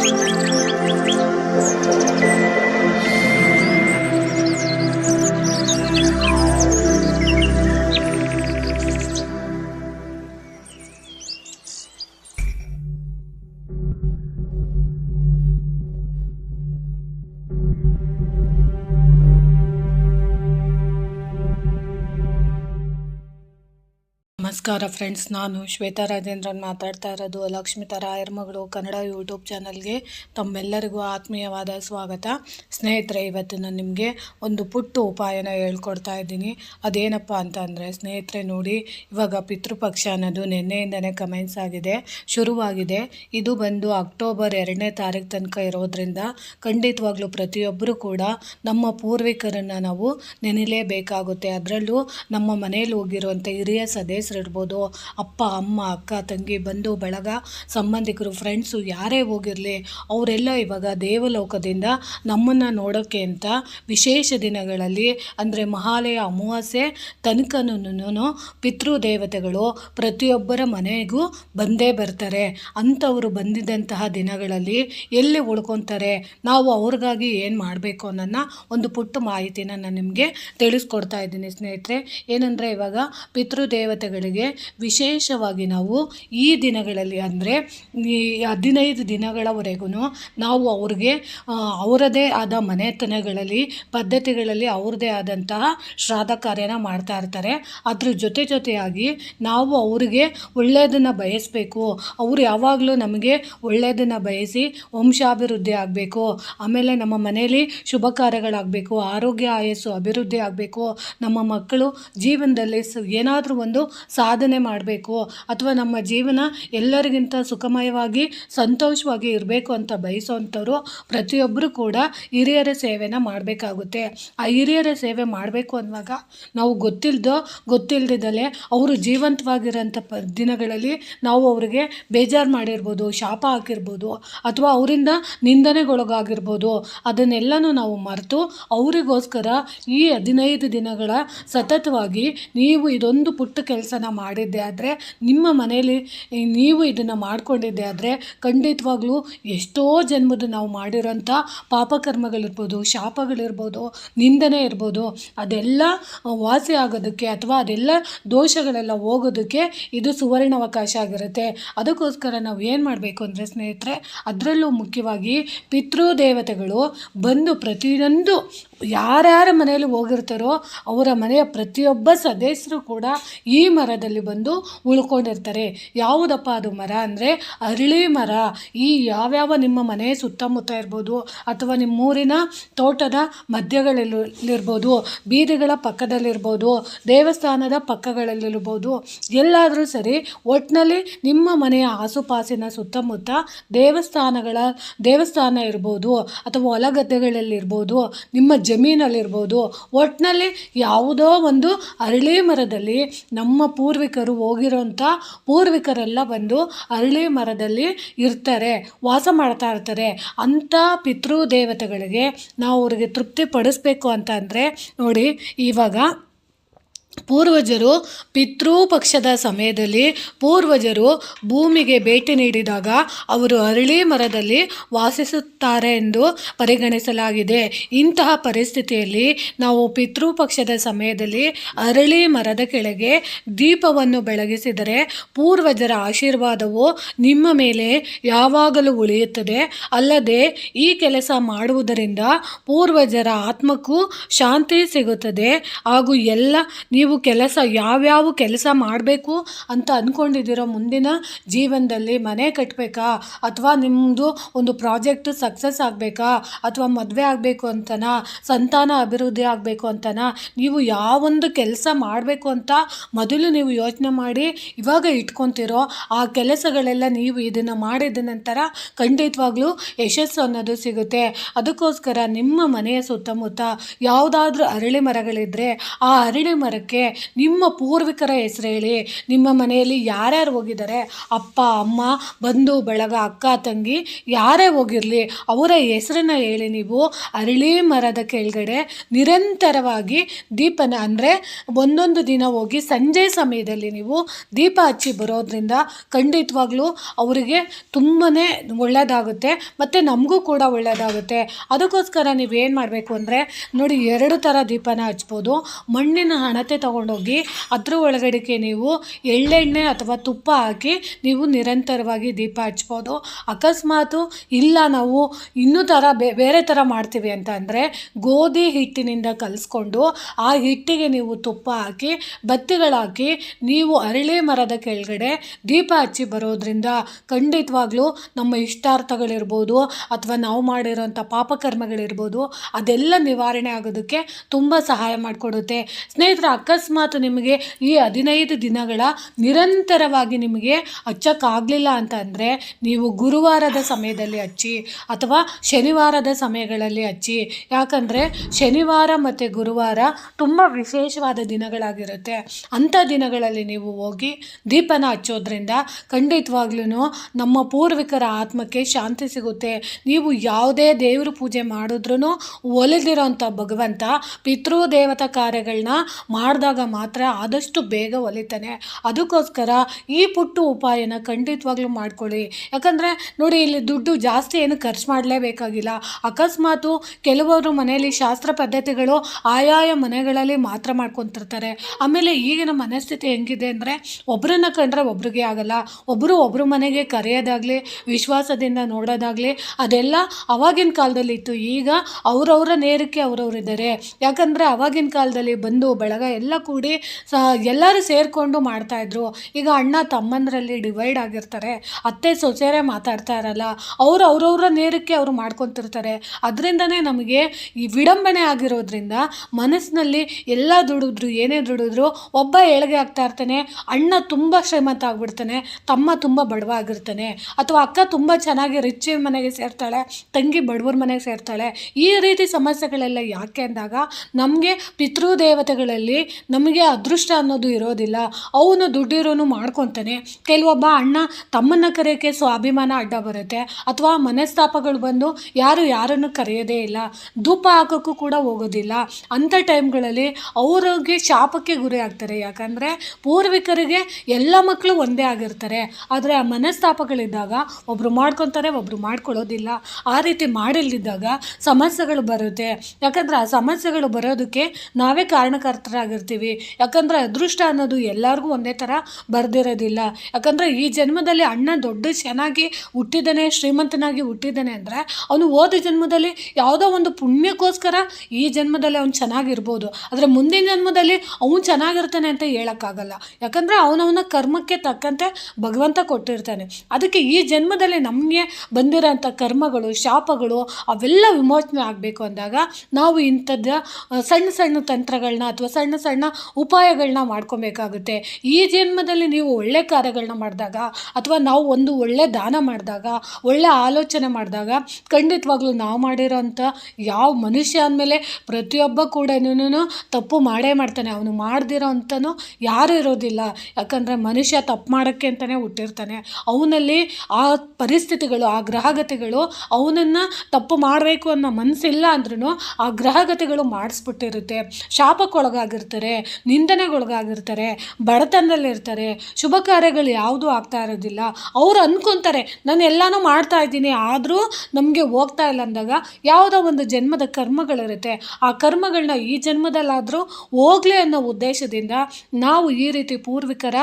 Música ನಮಸ್ಕಾರ ಫ್ರೆಂಡ್ಸ್, ನಾನು ಶ್ವೇತಾ ರಾಜೇಂದ್ರನ್ ಮಾತಾಡ್ತಾ ಇರೋದು ಲಕ್ಷ್ಮಿತಾ ರಾಯರ್ ಮಗಳು ಕನ್ನಡ ಯೂಟ್ಯೂಬ್ ಚಾನಲ್ಗೆ ತಮ್ಮೆಲ್ಲರಿಗೂ ಆತ್ಮೀಯವಾದ ಸ್ವಾಗತ. ಸ್ನೇಹಿತರೆ, ಇವತ್ತು ನಾನು ನಿಮಗೆ ಒಂದು ಪುಟ್ಟ ಉಪಾಯನ ಹೇಳ್ಕೊಡ್ತಾ ಇದ್ದೀನಿ. ಅದೇನಪ್ಪ ಅಂತ ಅಂದರೆ, ಸ್ನೇಹಿತರೆ ನೋಡಿ, ಇವಾಗ ಪಿತೃಪಕ್ಷ ಅನ್ನೋದು ನಿನ್ನೆಯಿಂದನೇ ಕಮೆಂಟ್ಸ್ ಆಗಿದೆ, ಶುರುವಾಗಿದೆ. ಇದು ಬಂದು ಅಕ್ಟೋಬರ್ ಎರಡನೇ ತಾರೀಕು ತನಕ ಇರೋದ್ರಿಂದ ಖಂಡಿತವಾಗ್ಲೂ ಪ್ರತಿಯೊಬ್ಬರೂ ಕೂಡ ನಮ್ಮ ಪೂರ್ವಿಕರನ್ನು ನಾವು ನೆನೆಯಲೇಬೇಕಾಗುತ್ತೆ ಅದರಲ್ಲೂ ನಮ್ಮ ಮನೇಲಿ ಹೋಗಿರುವಂಥ ಹಿರಿಯ ಸದಸ್ಯರಿರ್ಬೋದು ಅಪ್ಪ, ಅಮ್ಮ, ಅಕ್ಕ, ತಂಗಿ, ಬಂಧು, ಬಳಗ, ಸಂಬಂಧಿಕರು ಫ್ರೆಂಡ್ಸು ಯಾರೇ ಹೋಗಿರಲಿ, ಅವರೆಲ್ಲ ಇವಾಗ ದೇವಲೋಕದಿಂದ ನಮ್ಮನ್ನು ನೋಡೋಕ್ಕೆ ಅಂತ ವಿಶೇಷ ದಿನಗಳಲ್ಲಿ, ಅಂದರೆ ಮಹಾಲಯ ಅಮಾವಾಸ್ಯೆ ತನಕನೂ ಪಿತೃದೇವತೆಗಳು ಪ್ರತಿಯೊಬ್ಬರ ಮನೆಗೂ ಬಂದೇ ಬರ್ತಾರೆ. ಅಂಥವರು ಬಂದಿದ್ದಂತಹ ದಿನಗಳಲ್ಲಿ ಎಲ್ಲಿ ಉಳ್ಕೊತಾರೆ, ನಾವು ಅವ್ರಿಗಾಗಿ ಏನು ಮಾಡಬೇಕು ಅನ್ನೋನ್ನ ಒಂದು ಪುಟ್ಟ ಮಾಹಿತಿನ ನಾನು ನಿಮಗೆ ತಿಳಿಸ್ಕೊಡ್ತಾ ಇದ್ದೀನಿ ಸ್ನೇಹಿತರೆ. ಏನಂದರೆ ಇವಾಗ ಪಿತೃದೇವತೆಗಳಿಗೆ ವಿಶೇಷವಾಗಿ ನಾವು ಈ ದಿನಗಳಲ್ಲಿ ಅಂದರೆ ಈ ಹದಿನೈದು ದಿನಗಳವರೆಗೂ ನಾವು ಅವ್ರಿಗೆ ಅವರದೇ ಆದ ಮನೆತನಗಳಲ್ಲಿ, ಪದ್ಧತಿಗಳಲ್ಲಿ ಅವ್ರದ್ದೇ ಆದಂತಹ ಶ್ರಾದ್ದ ಕಾರ್ಯನ ಮಾಡ್ತಾ ಇರ್ತಾರೆ. ಅದ್ರ ಜೊತೆ ಜೊತೆಯಾಗಿ ನಾವು ಅವರಿಗೆ ಒಳ್ಳೆಯದನ್ನು ಬಯಸಬೇಕು. ಅವರು ಯಾವಾಗಲೂ ನಮಗೆ ಒಳ್ಳೆಯದನ್ನು ಬಯಸಿ ವಂಶಾಭಿವೃದ್ಧಿ ಆಗಬೇಕು. ಆಮೇಲೆ ನಮ್ಮ ಮನೆಯಲ್ಲಿ ಶುಭ ಕಾರ್ಯಗಳಾಗಬೇಕು, ಆರೋಗ್ಯ ಆಯಸ್ಸು ಅಭಿವೃದ್ಧಿ ಆಗಬೇಕು. ನಮ್ಮ ಮಕ್ಕಳು ಜೀವನದಲ್ಲಿ ಏನಾದರೂ ಒಂದು ಸಾಧನೆ ಮಾಡಬೇಕು ಅಥವಾ ನಮ್ಮ ಜೀವನ ಎಲ್ಲರಿಗಿಂತ ಸುಖಮಯವಾಗಿ, ಸಂತೋಷವಾಗಿ ಇರಬೇಕು ಅಂತ ಬಯಸೋವಂಥವ್ರು ಪ್ರತಿಯೊಬ್ಬರು ಕೂಡ ಹಿರಿಯರ ಸೇವೆನ ಮಾಡಬೇಕಾಗುತ್ತೆ. ಆ ಹಿರಿಯರ ಸೇವೆ ಮಾಡಬೇಕು ಅನ್ನುವಾಗ ನಾವು ಗೊತ್ತಿಲ್ಲದೋ ಗೊತ್ತಿಲ್ಲದಿದ್ದಲೇ ಅವರು ಜೀವಂತವಾಗಿರೋಂಥ ಪ ದಿನಗಳಲ್ಲಿ ನಾವು ಅವರಿಗೆ ಬೇಜಾರು ಮಾಡಿರ್ಬೋದು, ಶಾಪ ಹಾಕಿರ್ಬೋದು ಅಥವಾ ಅವರಿಂದ ನಿಂದನೆಗೊಳಗಾಗಿರ್ಬೋದು. ಅದನ್ನೆಲ್ಲನೂ ನಾವು ಮರೆತು ಅವರಿಗೋಸ್ಕರ ಈ ಹದಿನೈದು ದಿನಗಳ ಸತತವಾಗಿ ನೀವು ಇದೊಂದು ಪುಟ್ಟ ಕೆಲಸನ ಮಾಡಿದ್ದೆ ಆದರೆ ನಿಮ್ಮ ಮನೆಯಲ್ಲಿ ನೀವು ಇದನ್ನು ಮಾಡ್ಕೊಂಡಿದ್ದೆ ಆದರೆ ಖಂಡಿತವಾಗ್ಲೂ ಎಷ್ಟೋ ಜನ್ಮದ ನಾವು ಮಾಡಿರೋಂಥ ಪಾಪಕರ್ಮಗಳಿರ್ಬೋದು, ಶಾಪಗಳಿರ್ಬೋದು, ನಿಂದನೆ ಇರ್ಬೋದು, ಅದೆಲ್ಲ ವಾಸಿ ಆಗೋದಕ್ಕೆ ಅಥವಾ ಅದೆಲ್ಲ ದೋಷಗಳೆಲ್ಲ ಹೋಗೋದಕ್ಕೆ ಇದು ಸುವರ್ಣಾವಕಾಶ ಆಗಿರುತ್ತೆ. ಅದಕ್ಕೋಸ್ಕರ ನಾವು ಏನು ಮಾಡಬೇಕು ಅಂದರೆ ಸ್ನೇಹಿತರೆ, ಅದರಲ್ಲೂ ಮುಖ್ಯವಾಗಿ ಪಿತೃದೇವತೆಗಳು ಬಂದು ಪ್ರತಿಯೊಂದು ಯಾರ್ಯಾರ ಮನೆಯಲ್ಲಿ ಹೋಗಿರ್ತಾರೋ ಅವರ ಮನೆಯ ಪ್ರತಿಯೊಬ್ಬ ಸದಸ್ಯರು ಕೂಡ ಈ ಮರದಲ್ಲಿ ಬಂದು ಉಳ್ಕೊಂಡಿರ್ತಾರೆ. ಯಾವುದಪ್ಪ ಅದು ಮರ ಅಂದರೆ ಅರಳಿ ಮರ. ಈ ಯಾವ್ಯಾವ ನಿಮ್ಮ ಮನೆ ಸುತ್ತಮುತ್ತ ಇರ್ಬೋದು ಅಥವಾ ನಿಮ್ಮೂರಿನ ತೋಟದ ಮಧ್ಯಗಳಲ್ಲಿರ್ಬೋದು, ಬೀದಿಗಳ ಪಕ್ಕದಲ್ಲಿರ್ಬೋದು, ದೇವಸ್ಥಾನದ ಪಕ್ಕಗಳಲ್ಲಿರ್ಬೋದು, ಎಲ್ಲಾದರೂ ಸರಿ ಒಟ್ಟಿನಲ್ಲಿ ನಿಮ್ಮ ಮನೆಯ ಆಸುಪಾಸಿನ ಸುತ್ತಮುತ್ತ ದೇವಸ್ಥಾನಗಳ ದೇವಸ್ಥಾನ ಇರ್ಬೋದು ಅಥವಾ ಹೊಲಗದ್ದೆಗಳಲ್ಲಿರ್ಬೋದು ನಿಮ್ಮ ಜಮೀನಲ್ಲಿರ್ಬೋದು. ಒಟ್ಟಿನಲ್ಲಿ ಯಾವುದೋ ಒಂದು ಅರಳಿ ಮರದಲ್ಲಿ ನಮ್ಮ ಪೂರ್ವಿಕರು ಹೋಗಿರೋಂಥ ಪೂರ್ವಿಕರೆಲ್ಲ ಬಂದು ಅರಳಿ ಮರದಲ್ಲಿ ಇರ್ತಾರೆ, ವಾಸ ಮಾಡ್ತಾ ಇರ್ತಾರೆ. ಅಂಥ ಪಿತೃದೇವತೆಗಳಿಗೆ ನಾವು ಅವ್ರಿಗೆ ತೃಪ್ತಿ ಪಡಿಸ್ಬೇಕು ಅಂತ ನೋಡಿ, ಇವಾಗ ಪೂರ್ವಜರು ಪಿತೃಪಕ್ಷದ ಸಮಯದಲ್ಲಿ ಪೂರ್ವಜರು ಭೂಮಿಗೆ ಭೇಟಿ ನೀಡಿದಾಗ ಅವರು ಅರಳಿ ಮರದಲ್ಲಿ ವಾಸಿಸುತ್ತಾರೆ ಎಂದು ಪರಿಗಣಿಸಲಾಗಿದೆ. ಇಂತಹ ಪರಿಸ್ಥಿತಿಯಲ್ಲಿ ನಾವು ಪಿತೃಪಕ್ಷದ ಸಮಯದಲ್ಲಿ ಅರಳಿ ಮರದ ಕೆಳಗೆ ದೀಪವನ್ನು ಬೆಳಗಿಸಿದರೆ ಪೂರ್ವಜರ ಆಶೀರ್ವಾದವು ನಿಮ್ಮ ಮೇಲೆ ಯಾವಾಗಲೂ ಉಳಿಯುತ್ತದೆ. ಅಲ್ಲದೆ ಈ ಕೆಲಸ ಮಾಡುವುದರಿಂದ ಪೂರ್ವಜರ ಆತ್ಮಕ್ಕೂ ಶಾಂತಿ ಸಿಗುತ್ತದೆ ಹಾಗೂ ಎಲ್ಲ ನೀವು ಕೆಲಸ ಯಾವ್ಯಾವ ಕೆಲಸ ಮಾಡಬೇಕು ಅಂತ ಅಂದ್ಕೊಂಡಿದ್ದೀರೋ ಮುಂದಿನ ಜೀವನದಲ್ಲಿ ಮನೆ ಕಟ್ಟಬೇಕಾ ಅಥವಾ ನಿಮ್ಮದು ಒಂದು ಪ್ರಾಜೆಕ್ಟ್ ಸಕ್ಸಸ್ ಆಗಬೇಕಾ? ಅಥವಾ ಮದುವೆ ಆಗಬೇಕು ಅಂತನಾ? ಸಂತಾನ ಅಭಿವೃದ್ಧಿ ಆಗಬೇಕು ಅಂತನಾ? ನೀವು ಯಾವೊಂದು ಕೆಲಸ ಮಾಡಬೇಕು ಅಂತ ಮೊದಲು ನೀವು ಯೋಚನೆ ಮಾಡಿ ಇವಾಗ ಇಟ್ಕೊತಿರೋ ಆ ಕೆಲಸಗಳೆಲ್ಲ ನೀವು ಇದನ್ನು ಮಾಡಿದ ನಂತರ ಖಂಡಿತವಾಗ್ಲೂ ಯಶಸ್ಸು ಅನ್ನೋದು ಸಿಗುತ್ತೆ. ಅದಕ್ಕೋಸ್ಕರ ನಿಮ್ಮ ಮನೆಯ ಸುತ್ತಮುತ್ತ ಯಾವುದಾದ್ರೂ ಅರಳಿ ಮರಗಳಿದ್ದರೆ ಆ ಅರಳಿ ಮರಕ್ಕೆ ಅದಕ್ಕೆ ನಿಮ್ಮ ಪೂರ್ವಿಕರ ಹೆಸರು ಹೇಳಿ. ನಿಮ್ಮ ಮನೆಯಲ್ಲಿ ಯಾರ್ಯಾರು ಹೋಗಿದ್ದಾರೆ? ಅಪ್ಪ, ಅಮ್ಮ, ಬಂಧು, ಬಳಗ, ಅಕ್ಕ, ತಂಗಿ ಯಾರೇ ಹೋಗಿರಲಿ, ಅವರ ಹೆಸರನ್ನ ಹೇಳಿ ನೀವು ಅರಳಿ ಮರದ ಕೆಳಗಡೆ ನಿರಂತರವಾಗಿ ದೀಪನ ಅಂದರೆ ಒಂದೊಂದು ದಿನ ಹೋಗಿ ಸಂಜೆ ಸಮಯದಲ್ಲಿ ನೀವು ದೀಪ ಹಚ್ಚಿ ಬರೋದ್ರಿಂದ ಖಂಡಿತವಾಗ್ಲೂ ಅವರಿಗೆ ತುಂಬಾ ಒಳ್ಳೆಯದಾಗುತ್ತೆ ಮತ್ತು ನಮಗೂ ಕೂಡ ಒಳ್ಳೆಯದಾಗುತ್ತೆ ಅದಕ್ಕೋಸ್ಕರ ನೀವೇನು ಮಾಡಬೇಕು ಅಂದರೆ ನೋಡಿ, ಎರಡು ಥರ ದೀಪನ ಹಚ್ಬೋದು. ಮಣ್ಣಿನ ಹಣತೆ ತೊಗೊಂಡೋಗಿ ಅದ್ರ ಒಳಗಡೆಗೆ ನೀವು ಎಳ್ಳೆಣ್ಣೆ ಅಥವಾ ತುಪ್ಪ ಹಾಕಿ ನೀವು ನಿರಂತರವಾಗಿ ದೀಪ ಹಚ್ಬೋದು. ಅಕಸ್ಮಾತು ಇಲ್ಲ ನಾವು ಇನ್ನೂ ಥರ ಬೇರೆ ಥರ ಮಾಡ್ತೀವಿ ಅಂತ ಅಂದರೆ ಗೋಧಿ ಹಿಟ್ಟಿನಿಂದ ಕಲಿಸ್ಕೊಂಡು ಆ ಹಿಟ್ಟಿಗೆ ನೀವು ತುಪ್ಪ ಹಾಕಿ, ಬತ್ತಿಗಳಾಕಿ ನೀವು ಅರಳಿ ಮರದ ಕೆಳಗಡೆ ದೀಪ ಹಚ್ಚಿ ಬರೋದ್ರಿಂದ ಖಂಡಿತವಾಗ್ಲೂ ನಮ್ಮ ಇಷ್ಟಾರ್ಥಗಳಿರ್ಬೋದು ಅಥವಾ ನಾವು ಮಾಡಿರೋಂಥ ಪಾಪಕರ್ಮಗಳಿರ್ಬೋದು ಅದೆಲ್ಲ ನಿವಾರಣೆ ಆಗೋದಕ್ಕೆ ತುಂಬ ಸಹಾಯ ಮಾಡಿಕೊಡುತ್ತೆ. ಸ್ನೇಹಿತರೆ ಅಕಸ್ಮಾತ್ ನಿಮಗೆ ಈ ಹದಿನೈದು ದಿನಗಳ ನಿರಂತರವಾಗಿ ನಿಮಗೆ ಹಚ್ಚಕ್ಕಾಗಲಿಲ್ಲ ಅಂತ ಅಂದರೆ ನೀವು ಗುರುವಾರದ ಸಮಯದಲ್ಲಿ ಹಚ್ಚಿ ಅಥವಾ ಶನಿವಾರದ ಸಮಯಗಳಲ್ಲಿ ಹಚ್ಚಿ ಯಾಕಂದರೆ ಶನಿವಾರ ಮತ್ತು ಗುರುವಾರ ತುಂಬ ವಿಶೇಷವಾದ ದಿನಗಳಾಗಿರುತ್ತೆ. ಅಂಥ ದಿನಗಳಲ್ಲಿ ನೀವು ಹೋಗಿ ದೀಪನ ಹಚ್ಚೋದ್ರಿಂದ ಖಂಡಿತವಾಗ್ಲೂ ನಮ್ಮ ಪೂರ್ವಿಕರ ಆತ್ಮಕ್ಕೆ ಶಾಂತಿ ಸಿಗುತ್ತೆ. ನೀವು ಯಾವುದೇ ದೇವ್ರ ಪೂಜೆ ಮಾಡಿದ್ರೂ ಒಲಿದಿರೋಂಥ ಭಗವಂತ ಪಿತೃ ದೇವತಾ ಕಾರ್ಯಗಳನ್ನ ಮಾಡಿದಾಗ ಮಾತ್ರ ಆದಷ್ಟು ಬೇಗ ಒಲಿತಾನೆ. ಅದಕ್ಕೋಸ್ಕರ ಈ ಪುಟ್ಟು ಉಪಾಯನ ಖಂಡಿತವಾಗ್ಲೂ ಮಾಡ್ಕೊಳ್ಳಿ. ಯಾಕಂದರೆ ನೋಡಿ, ಇಲ್ಲಿ ದುಡ್ಡು ಜಾಸ್ತಿ ಏನು ಖರ್ಚು ಮಾಡಲೇಬೇಕಾಗಿಲ್ಲ. ಅಕಸ್ಮಾತು ಕೆಲವರು ಮನೆಯಲ್ಲಿ ಶಾಸ್ತ್ರ ಪದ್ಧತಿಗಳು ಆಯಾಯ ಮನೆಗಳಲ್ಲಿ ಮಾತ್ರ ಮಾಡ್ಕೊತಿರ್ತಾರೆ. ಆಮೇಲೆ ಈಗಿನ ಮನಸ್ಥಿತಿ ಹೆಂಗಿದೆ ಅಂದರೆ ಒಬ್ಬರನ್ನ ಕಂಡ್ರೆ ಒಬ್ರಿಗೆ ಆಗಲ್ಲ. ಒಬ್ಬರು ಒಬ್ಬರು ಮನೆಗೆ ಕರೆಯೋದಾಗಲಿ, ವಿಶ್ವಾಸದಿಂದ ನೋಡೋದಾಗಲಿ, ಅದೆಲ್ಲ ಅವಾಗಿನ ಕಾಲದಲ್ಲಿ ಇತ್ತು ಈಗ ಅವರವರ ನೇರಕ್ಕೆ ಅವರವರಿದ್ದಾರೆ. ಯಾಕಂದರೆ ಅವಾಗಿನ ಕಾಲದಲ್ಲಿ ಬಂದು ಬಳಗ ಎಲ್ಲ ಕೂಡಿ ಸ, ಎಲ್ಲರೂ ಸೇರಿಕೊಂಡು ಮಾಡ್ತಾಯಿದ್ರು ಈಗ ಅಣ್ಣ ತಮ್ಮಂದರಲ್ಲಿ ಡಿವೈಡ್ ಆಗಿರ್ತಾರೆ. ಅತ್ತೆ ಸೊಸೆಯರೇ ಮಾತಾಡ್ತಾ ಇರಲ್ಲ. ಅವ್ರು ಅವ್ರವ್ರ ನೇರಕ್ಕೆ ಅವರು ಮಾಡ್ಕೊತಿರ್ತಾರೆ. ಅದರಿಂದನೇ ನಮಗೆ ಈ ವಿಡಂಬನೆ ಆಗಿರೋದ್ರಿಂದ ಮನಸ್ಸಿನಲ್ಲಿ ಎಲ್ಲ ದುಡಿದ್ರು, ಏನೇ ದುಡಿದ್ರು, ಒಬ್ಬ ಏಳಿಗೆ ಆಗ್ತಾ ಇರ್ತಾನೆ, ಅಣ್ಣ ತುಂಬ ಶ್ರೀಮಂತ ಆಗಿಬಿಡ್ತಾನೆ, ತಮ್ಮ ತುಂಬ ಬಡವ ಆಗಿರ್ತಾನೆ ಅಥವಾ ಅಕ್ಕ ತುಂಬ ಚೆನ್ನಾಗಿ ರಿಚ್ ಮನೆಗೆ ಸೇರ್ತಾಳೆ, ತಂಗಿ ಬಡವ್ರ ಮನೆಗೆ ಸೇರ್ತಾಳೆ. ಈ ರೀತಿ ಸಮಸ್ಯೆಗಳೆಲ್ಲ ಯಾಕೆ ಅಂದಾಗ, ನಮಗೆ ಪಿತೃದೇವತೆಗಳಲ್ಲಿ ನಮಗೆ ಅದೃಷ್ಟ ಅನ್ನೋದು ಇರೋದಿಲ್ಲ. ಅವನು ದುಡ್ಡಿರೋನು ಮಾಡ್ಕೊತಾನೆ. ಕೆಲವೊಬ್ಬ ಅಣ್ಣ ತಮ್ಮನ್ನ ಕರೆಯೋಕ್ಕೆ ಸ್ವಾಭಿಮಾನ ಅಡ್ಡ ಬರುತ್ತೆ. ಅಥವಾ ಮನಸ್ತಾಪಗಳು ಬಂದು ಯಾರು ಯಾರನ್ನು ಕರೆಯೋದೇ ಇಲ್ಲ. ಧೂಪ ಹಾಕೋಕ್ಕೂ ಕೂಡ ಹೋಗೋದಿಲ್ಲ. ಅಂಥ ಟೈಮ್ಗಳಲ್ಲಿ ಅವರಿಗೆ ಶಾಪಕ್ಕೆ ಗುರಿ ಆಗ್ತಾರೆ. ಯಾಕಂದರೆ ಪೂರ್ವಿಕರಿಗೆ ಎಲ್ಲ ಮಕ್ಕಳು ಒಂದೇ ಆಗಿರ್ತಾರೆ. ಆದರೆ ಆ ಮನಸ್ತಾಪಗಳಿದ್ದಾಗ ಒಬ್ಬರು ಮಾಡ್ಕೊತಾರೆ ಒಬ್ಬರು ಮಾಡ್ಕೊಳ್ಳೋದಿಲ್ಲ. ಆ ರೀತಿ ಮಾಡಿಲ್ದಿದ್ದಾಗ ಸಮಸ್ಯೆಗಳು ಬರುತ್ತೆ. ಯಾಕಂದರೆ ಆ ಸಮಸ್ಯೆಗಳು ಬರೋದಕ್ಕೆ ನಾವೇ ಕಾರಣಕರ್ತರಾಗಿರ್ತೀವಿ. ಯಾಕಂದರೆ ಅದೃಷ್ಟ ಅನ್ನೋದು ಎಲ್ಲರಿಗೂ ಒಂದೇ ಥರ ಬರೆದಿರೋದಿಲ್ಲ. ಯಾಕಂದರೆ ಈ ಜನ್ಮದಲ್ಲಿ ಅಣ್ಣ ದೊಡ್ಡ ಚೆನ್ನಾಗಿ ಹುಟ್ಟಿದ್ದಾನೆ, ಶ್ರೀಮಂತನಾಗಿ ಹುಟ್ಟಿದ್ದಾನೆ ಅಂದರೆ ಅವನು ಓದ ಜನ್ಮದಲ್ಲಿ ಯಾವುದೋ ಒಂದು ಪುಣ್ಯಕ್ಕೋಸ್ಕರ ಈ ಜನ್ಮದಲ್ಲಿ ಅವ್ನು ಚೆನ್ನಾಗಿರ್ಬೋದು. ಆದರೆ ಮುಂದಿನ ಜನ್ಮದಲ್ಲಿ ಅವನು ಚೆನ್ನಾಗಿರ್ತಾನೆ ಅಂತ ಹೇಳೋಕ್ಕಾಗಲ್ಲ. ಯಾಕಂದರೆ ಅವನವನ ಕರ್ಮಕ್ಕೆ ತಕ್ಕಂತೆ ಭಗವಂತ ಕೊಟ್ಟಿರ್ತಾನೆ. ಅದಕ್ಕೆ ಈ ಜನ್ಮದಲ್ಲಿ ನಮಗೆ ಬಂದಿರೋಂಥ ಕರ್ಮಗಳು, ಶಾಪಗಳು ಅವೆಲ್ಲ ವಿಮೋಚನೆ ಆಗಬೇಕು ಅಂದಾಗ ನಾವು ಇಂಥದ್ದು, ಸಣ್ಣ ಸಣ್ಣ ತಂತ್ರಗಳನ್ನ ಅಥವಾ ಸಣ್ಣ ಸಣ್ಣ ಉಪಾಯಗಳನ್ನ ಮಾಡ್ಕೊಬೇಕಾಗುತ್ತೆ. ಈ ಜನ್ಮದಲ್ಲಿ ನೀವು ಒಳ್ಳೆ ಕಾರ್ಯಗಳನ್ನ ಮಾಡಿದಾಗ, ಅಥವಾ ನಾವು ಒಂದು ಒಳ್ಳೆ ದಾನ ಮಾಡಿದಾಗ, ಒಳ್ಳೆ ಆಲೋಚನೆ ಮಾಡಿದಾಗ, ಖಂಡಿತವಾಗ್ಲೂ ನಾವು ಮಾಡಿರೋಂಥ ಯಾವ ಮನುಷ್ಯ ಅಂದಮೇಲೆ ಪ್ರತಿಯೊಬ್ಬ ಕೂಡ ತಪ್ಪು ಮಾಡೇ ಮಾಡ್ತಾನೆ. ಅವನು ಮಾಡ್ದಿರೋ ಅಂತನೂ ಯಾರು ಇರೋದಿಲ್ಲ. ಯಾಕಂದರೆ ಮನುಷ್ಯ ತಪ್ಪು ಮಾಡೋಕ್ಕೆ ಅಂತಲೇ ಹುಟ್ಟಿರ್ತಾನೆ. ಅವನಲ್ಲಿ ಆ ಪರಿಸ್ಥಿತಿಗಳು, ಆ ಗ್ರಹಗತಿಗಳು ಅವನನ್ನು ತಪ್ಪು ಮಾಡಬೇಕು ಅನ್ನೋ ಮನಸ್ಸಿಲ್ಲ ಅಂದ್ರೂ ಆ ಗ್ರಹಗತಿಗಳು ಮಾಡಿಸ್ಬಿಟ್ಟಿರುತ್ತೆ. ಶಾಪಕ್ಕೊಳಗಾಗಿರ್ತಾರೆ. ನಿಂದನೆಗೊಳಗಾಗಿರ್ತಾರೆ, ಬಡತನದಲ್ಲಿರ್ತಾರೆ, ಶುಭ ಕಾರ್ಯಗಳು ಯಾವುದೂ ಆಗ್ತಾ ಇರೋದಿಲ್ಲ. ಅವ್ರು ಅಂದ್ಕೊತಾರೆ ನಾನು ಎಲ್ಲನೂ ಮಾಡ್ತಾ ಇದ್ದೀನಿ, ಆದರೂ ನಮಗೆ ಹೋಗ್ತಾ ಇಲ್ಲ ಅಂದಾಗ ಯಾವುದೋ ಒಂದು ಜನ್ಮದ ಕರ್ಮಗಳಿರುತ್ತೆ. ಆ ಕರ್ಮಗಳನ್ನ ಈ ಜನ್ಮದಲ್ಲಾದರೂ ಹೋಗ್ಲಿ ಅನ್ನೋ ಉದ್ದೇಶದಿಂದ ನಾವು ಈ ರೀತಿ ಪೂರ್ವಿಕರ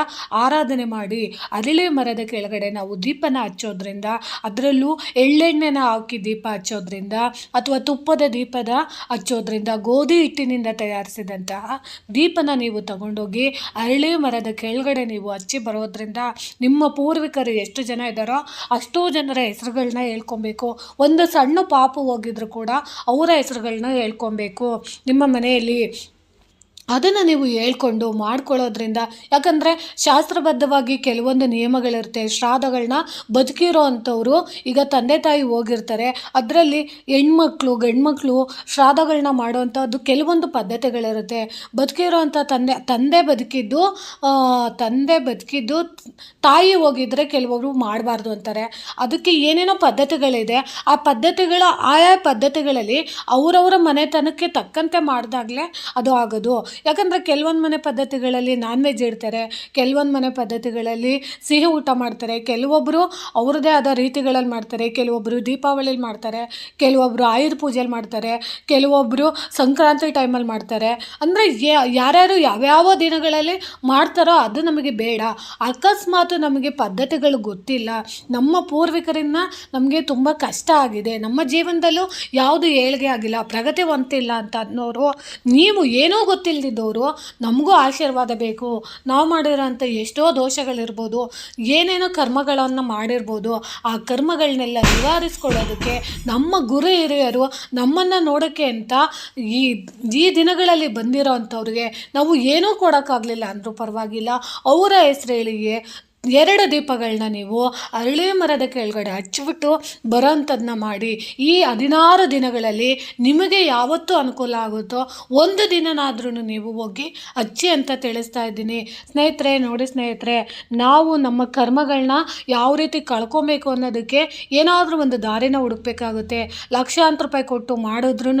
ಆರಾಧನೆ ಮಾಡಿ ಅರಳಿ ಮರದ ಕೆಳಗಡೆ ನಾವು ದೀಪನ ಹಚ್ಚೋದ್ರಿಂದ, ಅದರಲ್ಲೂ ಎಳ್ಳೆಣ್ಣೆನ ಹಾಕಿ ದೀಪ ಹಚ್ಚೋದ್ರಿಂದ, ಅಥವಾ ತುಪ್ಪದ ದೀಪದ ಹಚ್ಚೋದ್ರಿಂದ, ಗೋಧಿ ಹಿಟ್ಟಿನಿಂದ ತಯಾರಿಸಿದಂತಹ ದೀಪನ ನೀವು ತಗೊಂಡೋಗಿ ಅರಳಿ ಮರದ ಕೆಳಗಡೆ ನೀವು ಹಚ್ಚಿ ಬರೋದ್ರಿಂದ ನಿಮ್ಮ ಪೂರ್ವಿಕರು ಎಷ್ಟು ಜನ ಇದ್ದಾರೋ ಅಷ್ಟೋ ಜನರ ಹೆಸರುಗಳನ್ನ ಹೇಳ್ಕೊಬೇಕು. ಒಂದು ಸಣ್ಣ ಪಾಪು ಹೋಗಿದ್ರು ಕೂಡ ಅವರ ಹೆಸರುಗಳನ್ನ ಹೇಳ್ಕೊಬೇಕು. ನಿಮ್ಮ ಮನೆಯಲ್ಲಿ ಅದನ್ನು ನೀವು ಹೇಳ್ಕೊಂಡು ಮಾಡ್ಕೊಳ್ಳೋದ್ರಿಂದ, ಯಾಕಂದರೆ ಶಾಸ್ತ್ರಬದ್ಧವಾಗಿ ಕೆಲವೊಂದು ನಿಯಮಗಳಿರುತ್ತೆ ಶ್ರಾದ್ದಗಳನ್ನ ಬದುಕಿರೋ ಅಂಥವ್ರು ಈಗ ತಂದೆ ತಾಯಿ ಹೋಗಿರ್ತಾರೆ, ಅದರಲ್ಲಿ ಹೆಣ್ಮಕ್ಳು, ಗಂಡ್ಮಕ್ಳು ಶ್ರಾದ್ದಗಳನ್ನ ಮಾಡುವಂಥದ್ದು ಕೆಲವೊಂದು ಪದ್ಧತಿಗಳಿರುತ್ತೆ. ಬದುಕಿರೋ ಅಂಥ ತಂದೆ ತಂದೆ ಬದುಕಿದ್ದು ತಂದೆ ಬದುಕಿದ್ದು ತಾಯಿ ಹೋಗಿದ್ರೆ ಕೆಲವೊಬ್ರು ಮಾಡಬಾರ್ದು ಅಂತಾರೆ. ಅದಕ್ಕೆ ಏನೇನೋ ಪದ್ಧತಿಗಳಿದೆ, ಆ ಪದ್ಧತಿಗಳ, ಆಯಾ ಪದ್ಧತಿಗಳಲ್ಲಿ ಅವರವರ ಮನೆತನಕ್ಕೆ ತಕ್ಕಂತೆ ಮಾಡಿದಾಗಲೇ ಅದು ಆಗೋದು. ಯಾಕಂದರೆ ಕೆಲವೊಂದು ಮನೆ ಪದ್ಧತಿಗಳಲ್ಲಿ ನಾನ್ ವೆಜ್ ಇಡ್ತಾರೆ, ಕೆಲವೊಂದು ಮನೆ ಪದ್ಧತಿಗಳಲ್ಲಿ ಸಿಹಿ ಊಟ ಮಾಡ್ತಾರೆ ಕೆಲವೊಬ್ಬರು ಅವ್ರದ್ದೇ ಆದ ರೀತಿಗಳಲ್ಲಿ ಮಾಡ್ತಾರೆ ಕೆಲವೊಬ್ಬರು ದೀಪಾವಳಿಲಿ ಮಾಡ್ತಾರೆ ಕೆಲವೊಬ್ಬರು ಆಯುಧ ಪೂಜೆಲಿ ಮಾಡ್ತಾರೆ ಕೆಲವೊಬ್ಬರು ಸಂಕ್ರಾಂತಿ ಟೈಮಲ್ಲಿ ಮಾಡ್ತಾರೆ. ಅಂದರೆ ಯಾರ್ಯಾರು ಯಾವ್ಯಾವ ದಿನಗಳಲ್ಲಿ ಮಾಡ್ತಾರೋ ಅದು ನಮಗೆ ಬೇಡ. ಅಕಸ್ಮಾತ್ ನಮಗೆ ಪದ್ಧತಿಗಳು ಗೊತ್ತಿಲ್ಲ. ನಮ್ಮ ಪೂರ್ವಿಕರಿಂದ ನಮಗೆ ತುಂಬ ಕಷ್ಟ ಆಗಿದೆ. ನಮ್ಮ ಜೀವನದಲ್ಲೂ ಯಾವುದು ಏಳಿಗೆ ಆಗಿಲ್ಲ, ಪ್ರಗತಿ ಹೊಂತಿಲ್ಲ ಅಂತ ಅನ್ನೋರು ನೀವು ಏನೂ ಗೊತ್ತಿಲ್ಲದಿದ್ದವರು ನಮಗೂ ಆಶೀರ್ವಾದ ಬೇಕು. ನಾವು ಮಾಡಿರೋಂಥ ಎಷ್ಟೋ ದೋಷಗಳಿರ್ಬೋದು, ಏನೇನೋ ಕರ್ಮಗಳನ್ನು ಮಾಡಿರ್ಬೋದು, ಆ ಕರ್ಮಗಳನ್ನೆಲ್ಲ ನಿವಾರಿಸ್ಕೊಳ್ಳೋದಕ್ಕೆ ನಮ್ಮ ಗುರು ಹಿರಿಯರು ನಮ್ಮನ್ನು ನೋಡೋಕ್ಕೆ ಅಂತ ಈ ಈ ದಿನಗಳಲ್ಲಿ ಬಂದಿರೋ ಅಂಥವ್ರಿಗೆ ನಾವು ಏನೂ ಕೊಡೋಕ್ಕಾಗಲಿಲ್ಲ ಅಂದರೂ ಪರವಾಗಿಲ್ಲ. ಅವರ ಹೆಸರು ಹೇಳಿಗೆ ಎರಡು ದೀಪಗಳನ್ನ ನೀವು ಅರಳಿ ಮರದ ಕೆಳಗಡೆ ಹಚ್ಬಿಟ್ಟು ಬರೋಂಥದ್ದನ್ನ ಮಾಡಿ. ಈ ಹದಿನಾರು ದಿನಗಳಲ್ಲಿ ನಿಮಗೆ ಯಾವತ್ತೂ ಅನುಕೂಲ ಆಗುತ್ತೋ ಒಂದು ದಿನನಾದ್ರೂ ನೀವು ಹೋಗಿ ಹಚ್ಚಿ ಅಂತ ತಿಳಿಸ್ತಾ ಇದ್ದೀನಿ. ಸ್ನೇಹಿತರೆ, ನೋಡಿ ಸ್ನೇಹಿತರೆ, ನಾವು ನಮ್ಮ ಕರ್ಮಗಳನ್ನ ಯಾವ ರೀತಿ ಕಳ್ಕೊಬೇಕು ಅನ್ನೋದಕ್ಕೆ ಏನಾದರೂ ಒಂದು ದಾರಿನ ಹುಡುಕ್ಬೇಕಾಗುತ್ತೆ. ಲಕ್ಷಾಂತರ ರೂಪಾಯಿ ಕೊಟ್ಟು ಮಾಡಿದ್ರೂ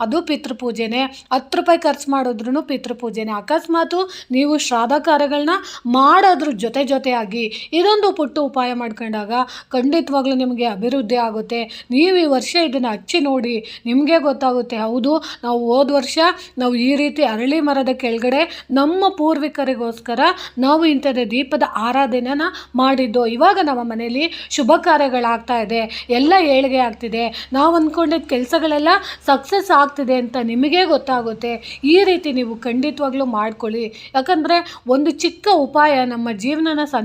ಅದು ಪಿತೃಪೂಜೆನೇ. ಹತ್ತು ರೂಪಾಯಿ ಖರ್ಚು ಮಾಡಿದ್ರೂ ಪಿತೃಪೂಜೆನೇ. ಅಕಸ್ಮಾತು ನೀವು ಶ್ರಾದ್ದ ಕಾರ್ಯಗಳನ್ನ ಮಾಡೋದ್ರ ಜೊತೆ ಜೊತೆ ಜೊತೆಯಾಗಿ ಇದೊಂದು ಪುಟ್ಟ ಉಪಾಯ ಮಾಡ್ಕೊಂಡಾಗ ಖಂಡಿತವಾಗ್ಲೂ ನಿಮಗೆ ಅಭಿವೃದ್ಧಿ ಆಗುತ್ತೆ. ನೀವು ಈ ವರ್ಷ ಇದನ್ನು ಹಚ್ಚಿ ನೋಡಿ ನಿಮಗೆ ಗೊತ್ತಾಗುತ್ತೆ. ಹೌದು, ನಾವು ಹೋದ ವರ್ಷ ನಾವು ಈ ರೀತಿ ಅರಳಿ ಮರದ ಕೆಳಗಡೆ ನಮ್ಮ ಪೂರ್ವಿಕರಿಗೋಸ್ಕರ ನಾವು ಇಂಥದ್ದೇ ದೀಪದ ಆರಾಧನೆನ ಮಾಡಿದ್ದು. ಇವಾಗ ನಮ್ಮ ಮನೆಯಲ್ಲಿ ಶುಭ ಕಾರ್ಯಗಳಾಗ್ತಾ ಇದೆ. ಎಲ್ಲ ಏಳಿಗೆ ಆಗ್ತಿದೆ. ನಾವು ಅಂದ್ಕೊಂಡಿದ್ದ ಕೆಲಸಗಳೆಲ್ಲ ಸಕ್ಸಸ್ ಆಗ್ತಿದೆ ಅಂತ ನಿಮಗೆ ಗೊತ್ತಾಗುತ್ತೆ. ಈ ರೀತಿ ನೀವು ಖಂಡಿತವಾಗ್ಲೂ ಮಾಡ್ಕೊಳ್ಳಿ. ಯಾಕಂದರೆ ಒಂದು ಚಿಕ್ಕ ಉಪಾಯ ನಮ್ಮ ಜೀವನನ ಸಂತೋಷವಾಗಿ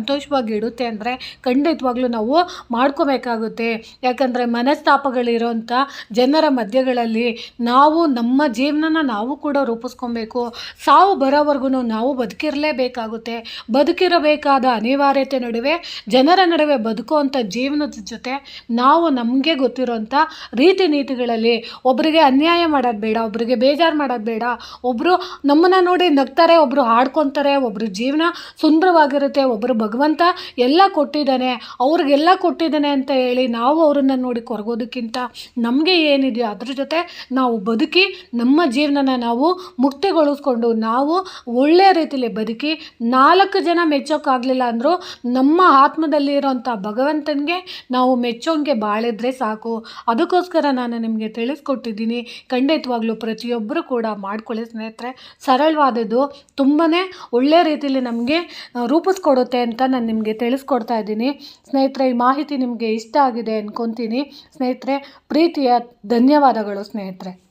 ಇಡುತ್ತೆ ಅಂದರೆ ಖಂಡಿತವಾಗ್ಲೂ ನಾವು ಮಾಡ್ಕೋಬೇಕಾಗುತ್ತೆ. ಯಾಕಂದರೆ ಮನಸ್ತಾಪಗಳಿರೋಂಥ ಜನರ ಮಧ್ಯಗಳಲ್ಲಿ ನಾವು ನಮ್ಮ ಜೀವನನ ನಾವು ಕೂಡ ರೂಪಿಸ್ಕೊಬೇಕು. ಸಾವು ಬರೋವರೆಗೂ ನಾವು ಬದುಕಿರಲೇಬೇಕಾಗುತ್ತೆ. ಬದುಕಿರಬೇಕಾದ ಅನಿವಾರ್ಯತೆ ನಡುವೆ ಜನರ ನಡುವೆ ಬದುಕುವಂಥ ಜೀವನದ ಜೊತೆ ನಾವು ನಮಗೆ ಗೊತ್ತಿರೋಂಥ ರೀತಿ ನೀತಿಗಳಲ್ಲಿ ಒಬ್ಬರಿಗೆ ಅನ್ಯಾಯ ಮಾಡೋದು ಬೇಡ ಒಬ್ಬರಿಗೆ ಬೇಜಾರು ಮಾಡೋದು ಬೇಡ. ಒಬ್ಬರು ನಮ್ಮನ್ನು ನೋಡಿ ನಗ್ತಾರೆ ಒಬ್ಬರು ಹಾಡ್ಕೊತಾರೆ ಒಬ್ಬರು ಜೀವನ ಸುಂದರವಾಗಿರುತ್ತೆ ಒಬ್ಬರು ಭಗವಂತ ಎಲ್ಲ ಕೊಟ್ಟಿದ್ದಾನೆ, ಅವ್ರಿಗೆಲ್ಲ ಕೊಟ್ಟಿದ್ದಾನೆ ಅಂತ ಹೇಳಿ ನಾವು ಅವರನ್ನು ನೋಡಿ ಕೊರಗೋದಕ್ಕಿಂತ ನಮಗೆ ಏನಿದೆಯೋ ಅದ್ರ ಜೊತೆ ನಾವು ಬದುಕಿ ನಮ್ಮ ಜೀವನನ ನಾವು ಮುಕ್ತಿಗೊಳಿಸ್ಕೊಂಡು ನಾವು ಒಳ್ಳೆಯ ರೀತಿಯಲ್ಲಿ ಬದುಕಿ ನಾಲ್ಕು ಜನ ಮೆಚ್ಚೋಕ್ಕಾಗಲಿಲ್ಲ ಅಂದರೂ ನಮ್ಮ ಆತ್ಮದಲ್ಲಿರೋಂಥ ಭಗವಂತನಿಗೆ ನಾವು ಮೆಚ್ಚೋಂಗೆ ಬಾಳಿದ್ರೆ ಸಾಕು. ಅದಕ್ಕೋಸ್ಕರ ನಾನು ನಿಮಗೆ ತಿಳಿಸ್ಕೊಟ್ಟಿದ್ದೀನಿ, ಖಂಡಿತವಾಗ್ಲೂ ಪ್ರತಿಯೊಬ್ಬರು ಕೂಡ ಮಾಡ್ಕೊಳ್ಳಿ ಸ್ನೇಹಿತರೆ. ಸರಳವಾದದ್ದು ತುಂಬಾ ಒಳ್ಳೆಯ ರೀತಿಯಲ್ಲಿ ನಮಗೆ ರೂಪಿಸ್ಕೊಡುತ್ತೆ ಅಂತ ನಾನು ನಿಮಗೆ ತಿಳಿಸ್ಕೊಡ್ತಾ ಇದ್ದೀನಿ. ಸ್ನೇಹಿತರೆ, ಈ ಮಾಹಿತಿ ನಿಮಗೆ ಇಷ್ಟ ಆಗಿದೆ ಅಂದ್ಕೊತೀನಿ ಸ್ನೇಹಿತರೆ, ಪ್ರೀತಿಯ ಧನ್ಯವಾದಗಳು ಸ್ನೇಹಿತರೆ.